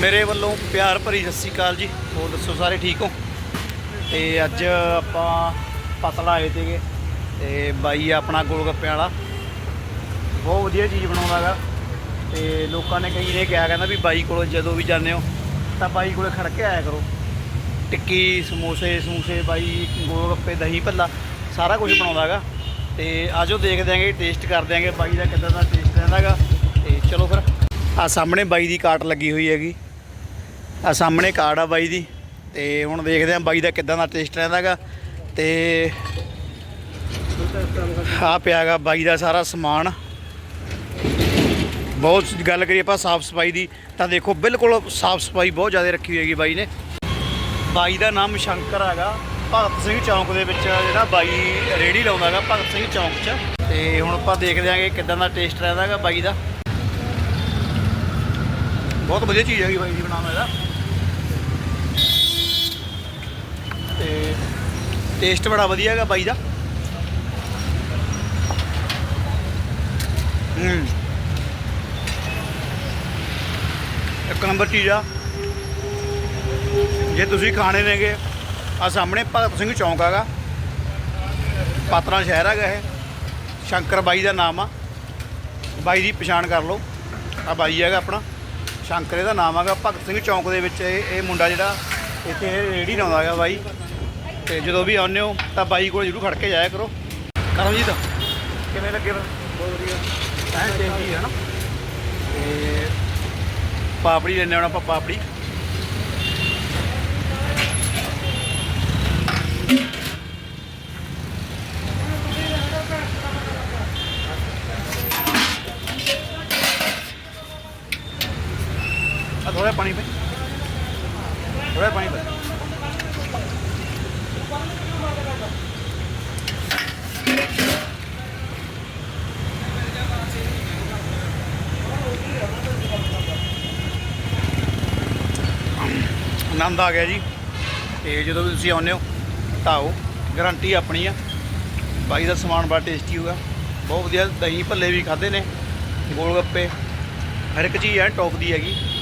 ਮੇਰੇ ਵੱਲੋਂ ਪਿਆਰ ਭਰੀ ਸਤਿ ਸ਼੍ਰੀ ਅਕਾਲ ਜੀ। ਹੋਰ ਦੱਸੋ ਸਾਰੇ ਠੀਕ ਹੋ? ਤੇ ਅੱਜ ਆਪਾਂ ਪਤਲਾ ਆਏ ਤੇਗੇ ਤੇ ਬਾਈ ਆ ਆਪਣਾ ਗੋਲਗੱਪਿਆਂ ਵਾਲਾ। ਬਹੁਤ ਵਧੀਆ ਚੀਜ਼ ਬਣਾਉਂਦਾ ਬਣਾਉਂਦਾਗਾ ਤੇ ਲੋਕਾਂ ਨੇ ਕਈ ਨੇ ਕਿਹਾ ਕਹਿੰਦਾ ਵੀ ਬਾਈ ਕੋਲ ਜਦੋਂ ਵੀ ਜਾਂਦੇ ਹੋ, ਤਾਂ ਬਾਈ ਕੋਲੇ ਖੜ ਕੇ ਆਇਆ ਕਰੋ। ਟਿੱਕੀ, ਸਮੋਸੇ, ਸਮੂਸੇ, ਬਾਈ ਗੋਲ ਗੱਪੇ ਦਹੀਂ, ਭੱਲਾ, ਸਾਰਾ ਕੁਝ ਬਣਾਉਂਦਾਗਾ ਤੇ ਆਜੋ ਦੇਖਦੇ ਆਂਗੇ ਟੇਸਟ ਕਰਦੇ ਆਂਗੇ, ਬਾਈ ਦਾ ਕਿੱਦਾਂ ਦਾ ਟੇਸਟ ਰਹਿੰਦਾਗਾ ਤੇ ਚਲੋ ਫਿਰ। ਆ ਸਾਹਮਣੇ ਬਾਈ ਦੀ ਕਾਟ ਲੱਗੀ ਹੋਈ ਹੈਗੀ। ਆ ਸਾਹਮਣੇ ਕਾਰਡ ਆ ਬਾਈ ਦੀ ਤੇ ਹੁਣ ਦੇਖਦੇ ਆਂ ਬਾਈ ਦਾ ਕਿੱਦਾਂ ਦਾ ਟੇਸਟ ਰਹਿੰਦਾਗਾ ਤੇ ਆ ਪਿਆਗਾ ਬਾਈ ਦਾ ਸਾਰਾ ਸਮਾਨ। ਬਹੁਤ ਗੱਲ ਕਰੀਏ ਆਪਾਂ ਸਾਫ਼ ਸਫ਼ਾਈ ਦੀ, ਤਾਂ ਦੇਖੋ ਬਿਲਕੁਲ ਸਾਫ਼ ਸਫ਼ਾਈ ਬਹੁਤ ਜ਼ਿਆਦਾ ਰੱਖੀ ਹੋਈ ਹੈਗੀ ਬਾਈ ਨੇ। ਬਾਈ ਦਾ ਨਾਮ ਸ਼ੰਕਰ ਹੈਗਾ, ਭਗਤ ਸਿੰਘ ਚੌਂਕ ਦੇ ਵਿੱਚ ਜਿਹੜਾ ਬਾਈ ਰੇੜੀ ਲਾਉਂਦਾ ਹੈਗਾ ਭਗਤ ਸਿੰਘ ਚੌਂਕ 'ਚ। ਤੇ ਹੁਣ ਆਪਾਂ ਦੇਖਦੇ ਆਂਗੇ ਕਿੱਦਾਂ ਦਾ ਟੇਸਟ ਰਹਿੰਦਾ ਹੈਗਾ ਬਾਈ ਦਾ। ਬਹੁਤ ਵਧੀਆ ਚੀਜ਼ ਹੈਗੀ ਬਾਈ ਦੀ ਬਣਾਉਣਾ ਇਹਦਾ ਟੇਸਟ ਬੜਾ ਵਧੀਆ ਹੈਗਾ ਬਾਈ ਦਾ। ਹੂੰ। ਇੱਕ ਨੰਬਰ ਚੀਜ਼ ਆ। ਜੇ ਤੁਸੀਂ ਖਾਣੇ ਨੇਗੇ ਆ ਸਾਹਮਣੇ ਭਗਤ ਸਿੰਘ ਚੌਂਕ ਹੈਗਾ। ਪਾਤਰਾ ਸ਼ਹਿਰ ਹੈਗਾ ਇਹ। ਸ਼ੰਕਰ ਬਾਈ ਦਾ ਨਾਮ ਆ। ਬਾਈ ਦੀ ਪਛਾਣ ਕਰ ਲਓ। ਆ ਬਾਈ ਹੈਗਾ ਆਪਣਾ। ਸ਼ੰਕਰ ਇਹਦਾ ਨਾਮ ਹੈਗਾ। ਭਗਤ ਸਿੰਘ ਚੌਂਕ ਦੇ ਵਿੱਚ ਇਹ ਇਹ ਮੁੰਡਾ ਜਿਹੜਾ, ਇੱਥੇ ਰੇੜੀ ਲਾਉਂਦਾ ਹੈਗਾ ਬਾਈ। ਤੇ ਜਦੋਂ ਵੀ ਆਉਂਦੇ ਹੋ ਤਾਂ ਬਾਈ ਕੋਲ ਜ਼ਰੂਰ ਖੜ ਕੇ ਜਾਇਆ ਕਰੋ। ਕਰਮਜੀਤ, ਕਿਵੇਂ ਲੱਗੇ ਫਿਰ? ਬਹੁਤ ਵਧੀਆ। ਐਂ ਟੇਸਟੀ ਹੈ ਨਾ। ਤੇ ਪਾਪੜੀ ਲੈਣੇ ਹੁਣ ਆਪਾਂ, ਪਾਪੜੀ? ਆ ਥੋੜਾ ਪਾਣੀ ਪੈ। ਥੋੜਾ ਪਾਣੀ ਪੈ। ਆਨੰਦ ਆ ਗਿਆ ਜੀ। ਤੇ ਜਦੋਂ ਵੀ ਤੁਸੀਂ ਆਉਂਦੇ ਹੋ, ਤਾਂ ਆਓ। ਗਾਰੰਟੀ ਆਪਣੀ ਆ। ਬਾਈ ਦਾ ਸਮਾਨ ਬੜਾ ਟੇਸਟੀ ਹੋਗਾ ਬਹੁਤ ਵਧੀਆ ਦਹੀਂ ਭੱਲੇ ਵੀ ਖਾਦੇ ਨੇ। ਗੋਲ ਗੱਪੇ। ਹਰ ਇੱਕ ਚੀਜ਼ ਐ ਟੌਪ ਦੀ ਹੈਗੀ।